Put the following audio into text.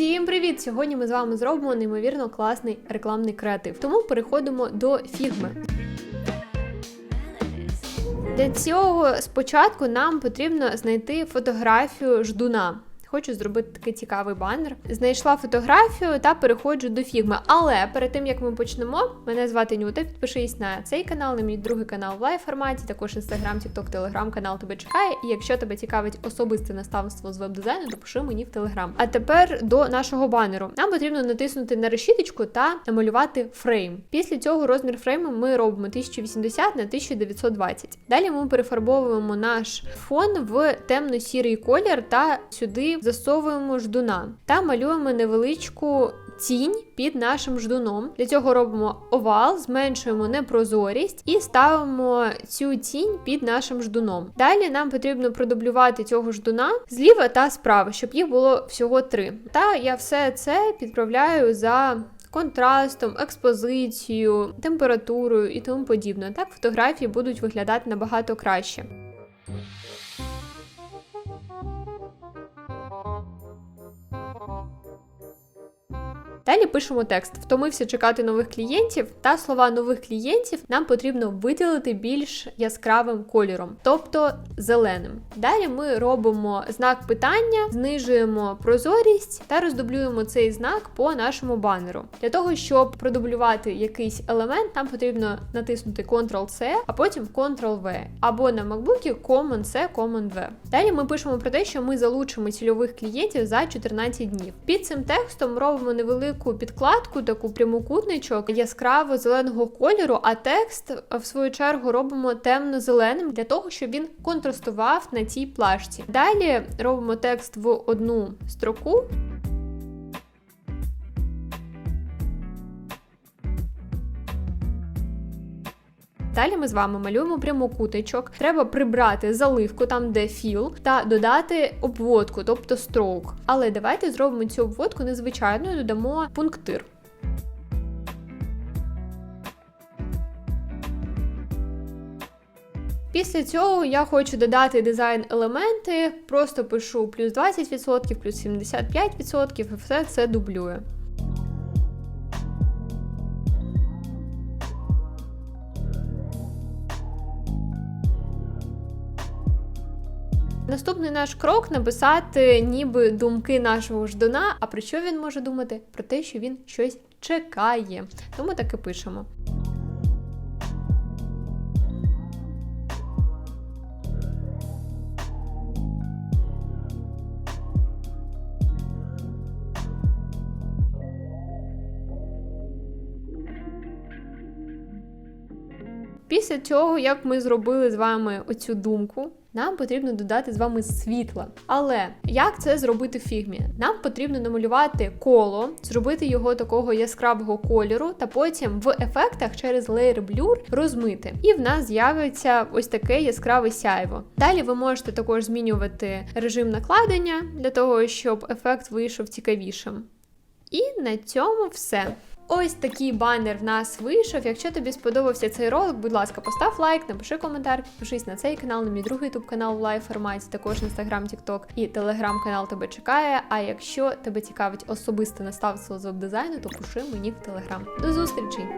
Всім привіт! Сьогодні ми з вами зробимо неймовірно класний рекламний креатив. Тому переходимо до фігми. Для цього спочатку нам потрібно знайти фотографію ждуна. Хочу зробити такий цікавий банер. Знайшла фотографію та переходжу до фігми. Але перед тим як ми почнемо, мене звати Нюта. Підпишись на цей канал, на мій другий канал в лайв форматі, також інстаграм, тікток, телеграм канал тебе чекає. І якщо тебе цікавить особисте наставництво з веб-дизайну, то пиши мені в телеграм. А тепер до нашого банеру. Нам потрібно натиснути на решіточку та намалювати фрейм. Після цього розмір фрейму ми робимо 1080 на 1920. Далі ми перефарбовуємо наш фон в темно-сірий колір та сюди засовуємо ждуна та малюємо невеличку тінь під нашим ждуном. Для цього робимо овал, зменшуємо непрозорість і ставимо цю тінь під нашим ждуном. Далі нам потрібно продублювати цього ждуна зліва та справа, щоб їх було всього три. Та я все це підправляю за. Контрастом, експозицією, температурою і тому подібне. Так фотографії будуть виглядати набагато краще. Далі пишемо текст. Втомився чекати нових клієнтів, та слова нових клієнтів нам потрібно виділити більш яскравим кольором, тобто зеленим. Далі ми робимо знак питання, знижуємо прозорість та роздублюємо цей знак по нашому банеру. Для того, щоб продублювати якийсь елемент, нам потрібно натиснути Ctrl-C, а потім Ctrl-V, або на MacBook Command-C, Command-V. Далі ми пишемо про те, що ми залучимо цільових клієнтів за 14 днів. Під цим текстом робимо невелику велику підкладку, таку прямокутничок яскраво зеленого кольору, а текст, в свою чергу, робимо темно-зеленим для того, щоб він контрастував на цій плашці. Далі робимо текст в одну строку. Далі ми з вами малюємо прямокутичок. Треба прибрати заливку там, де філ, та додати обводку, тобто строук. Але давайте зробимо цю обводку незвичайною, додамо пунктир. Після цього я хочу додати дизайн-елементи, просто пишу плюс 20%, плюс 75% і все це дублюю. Наступний наш крок написати ніби думки нашого ждуна. А про що він може думати? Про те, що він щось чекає. Тому так і пишемо. Після цього, як ми зробили з вами оцю думку, нам потрібно додати з вами світла. Але як це зробити в фігмі? Нам потрібно намалювати коло, зробити його такого яскравого кольору, та потім в ефектах через Layer Blur розмити. І в нас з'явиться ось таке яскраве сяйво. Далі ви можете також змінювати режим накладення для того, щоб ефект вийшов цікавішим. І на цьому все. Ось такий банер в нас вийшов. Якщо тобі сподобався цей ролик, будь ласка, постав лайк, напиши коментар, підпишись на цей канал, на мій другий ютуб канал в лайв форматі, також інстаграм, тікток і телеграм канал тебе чекає. А якщо тебе цікавить особисте наставство з веб-дизайну, то пиши мені в телеграм. До зустрічі!